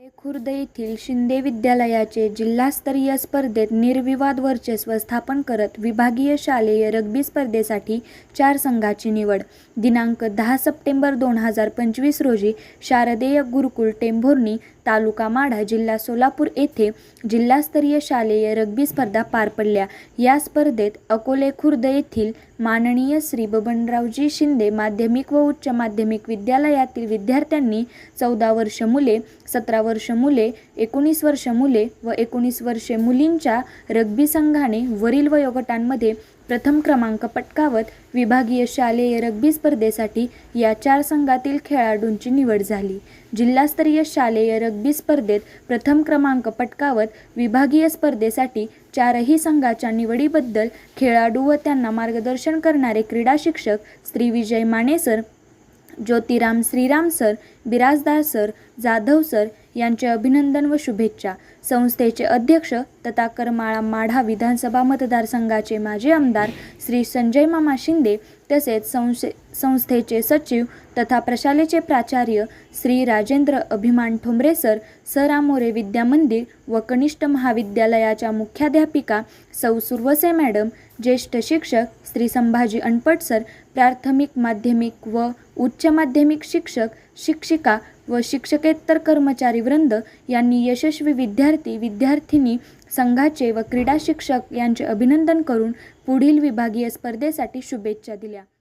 खुर्द येथील शिंदे विद्यालयाचे जिल्हास्तरीय स्पर्धेत निर्विवाद वर्चस्व स्थापन करत विभागीय शालेय रग्बी स्पर्धेसाठी चार संघाची निवड. दिनांक दहा सप्टेंबर दोन हजार पंचवीस रोजी शारदेय गुरुकुल टेंभोर्णी तालुका माढा जिल्हा सोलापूर येथे जिल्हास्तरीय शालेय रग्बी स्पर्धा पार पडल्या. या स्पर्धेत अकोले खुर्द येथील माननीय श्री बबनरावजी शिंदे माध्यमिक व उच्च माध्यमिक विद्यालयातील विद्यार्थ्यांनी चौदा वर्ष मुले सतरा वर्ष मुले एकोणीस वर्ष मुले व एकोणीस वर्षे मुलींच्या रग्बी संघाने वरील वयोगटांमध्ये प्रथम क्रमांक पटकावत विभागीय शालेय रग्बी स्पर्धेसाठी या चार संघातील खेळाडूंची निवड झाली. जिल्हास्तरीय शालेय रग्बी स्पर्धेत प्रथम क्रमांक पटकावत विभागीय स्पर्धेसाठी चारही संघाच्या निवडीबद्दल खेळाडू व त्यांना मार्गदर्शन करणारे क्रीडा शिक्षक Shri Vijay Mane sir Jyotiram Shriram sir Birajdar sir Jadhav sir यांचे अभिनंदन व शुभेच्छा. संस्थेचे अध्यक्ष तथा करमाळा माढा विधानसभा मतदारसंघाचे माजी आमदार श्री संजय मामा शिंदे तसेच संस्थे संस्थेचे सचिव तथा प्रशालेचे प्राचार्य श्री राजेंद्र अभिमान ठोंबरे सर सरामोरे विद्यामंदिर व कनिष्ठ महाविद्यालयाच्या मुख्याध्यापिका सौ सुरवसे मॅडम ज्येष्ठ शिक्षक श्री संभाजी अनपट सर प्राथमिक माध्यमिक व उच्च माध्यमिक शिक्षक शिक्षिका व शिक्षकेतर कर्मचारी वृंद यांनी यशस्वी विद्यार्थी विद्यार्थिनी संघाचे व क्रीडा शिक्षक यांचे अभिनंदन करून पुढील विभागीय स्पर्धेसाठी शुभेच्छा दिल्या.